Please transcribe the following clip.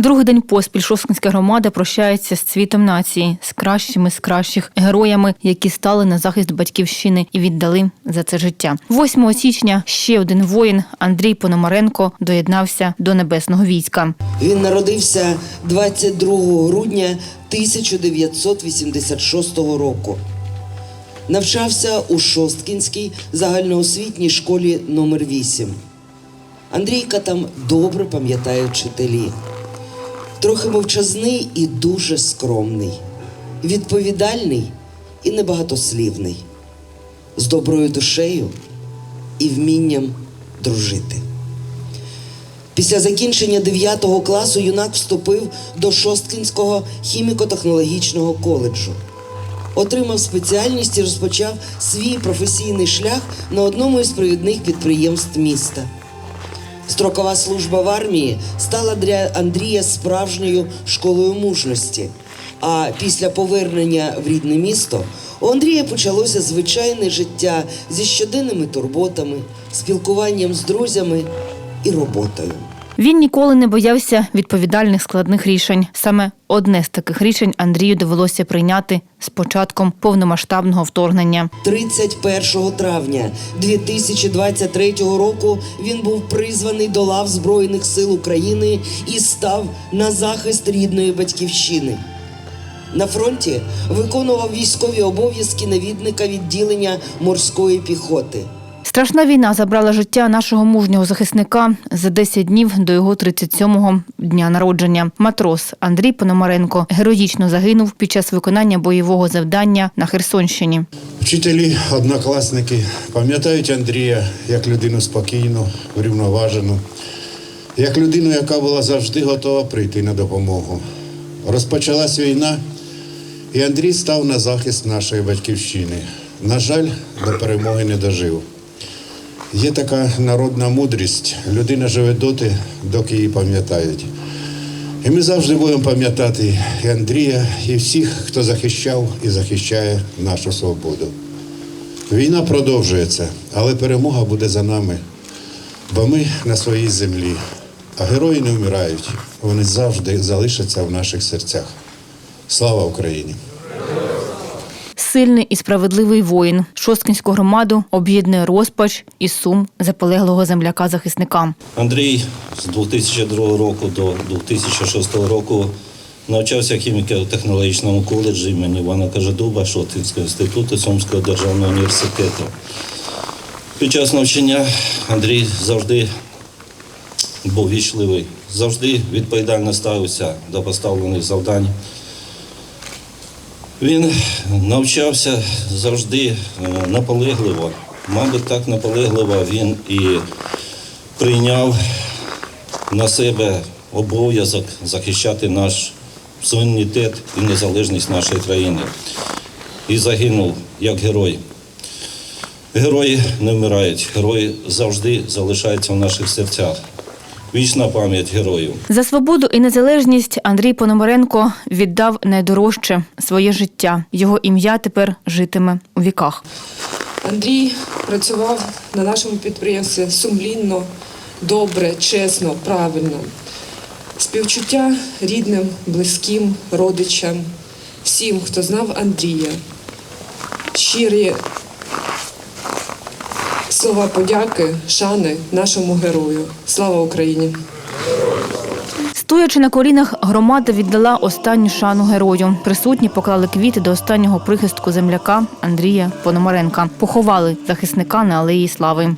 Другий день поспіль Шосткинська громада прощається з цвітом нації, з кращими з кращих героями, які стали на захист батьківщини і віддали за це життя. 8 січня ще один воїн Андрій Пономаренко доєднався до небесного війська. Він народився 22 грудня 1986 року. Навчався у Шосткінській загальноосвітній школі номер 8 Андрійка там добре пам'ятає вчителі. Трохи мовчазний і дуже скромний, відповідальний і небагатослівний, з доброю душею і вмінням дружити. Після закінчення 9 класу юнак вступив до Шосткінського хіміко-технологічного коледжу. Отримав спеціальність і розпочав свій професійний шлях на одному із провідних підприємств міста. Строкова служба в армії стала для Андрія справжньою школою мужності. А після повернення в рідне місто у Андрія почалося звичайне життя зі щоденними турботами, спілкуванням з друзями і роботою. Він ніколи не боявся відповідальних складних рішень. Саме одне з таких рішень Андрію довелося прийняти з початком повномасштабного вторгнення. 31 травня 2023 року він був призваний до лав Збройних сил України і став на захист рідної батьківщини. На фронті виконував військові обов'язки навідника відділення морської піхоти. Страшна війна забрала життя нашого мужнього захисника за 10 днів до його 37-го дня народження. Матрос Андрій Пономаренко героїчно загинув під час виконання бойового завдання на Херсонщині. Вчителі, однокласники пам'ятають Андрія як людину спокійну, врівноважену, як людину, яка була завжди готова прийти на допомогу. Розпочалась війна, і Андрій став на захист нашої батьківщини. На жаль, до перемоги не дожив. Є така народна мудрість. Людина живе доти, доки її пам'ятають. І ми завжди будемо пам'ятати і Андрія, і всіх, хто захищав і захищає нашу свободу. Війна продовжується, але перемога буде за нами, бо ми на своїй землі. А герої не вмирають, вони завжди залишаться в наших серцях. Слава Україні! Сильний і справедливий воїн. Шосткинську громаду об'єднує розпач і сум заполеглого земляка-захисника. Андрій з 2002 року до 2006 року навчався хіміко-технологічному коледжі імені Івана Кажедуба Шоткінського інституту Сумського державного університету. Під час навчання Андрій завжди був вічливий, завжди відповідально ставився до поставлених завдань. Він навчався завжди е, наполегливо. Мабуть, так наполегливо він і прийняв на себе обов'язок захищати наш суверенітет і незалежність нашої країни. І загинув як герой. Герої не вмирають, герої завжди залишаються в наших серцях. Вічна пам'ять героїв. За свободу і незалежність Андрій Пономаренко віддав найдорожче своє життя. Його ім'я тепер житиме у віках. Андрій працював на нашому підприємстві сумлінно, добре, чесно, правильно. Співчуття рідним, близьким, родичам, всім, хто знав Андрія. Щирі слова подяки, шани нашому герою. Слава Україні! Стоячи на колінах, громада віддала останню шану герою. Присутні поклали квіти до останнього прихистку земляка Андрія Пономаренка. Поховали захисника на алеї слави.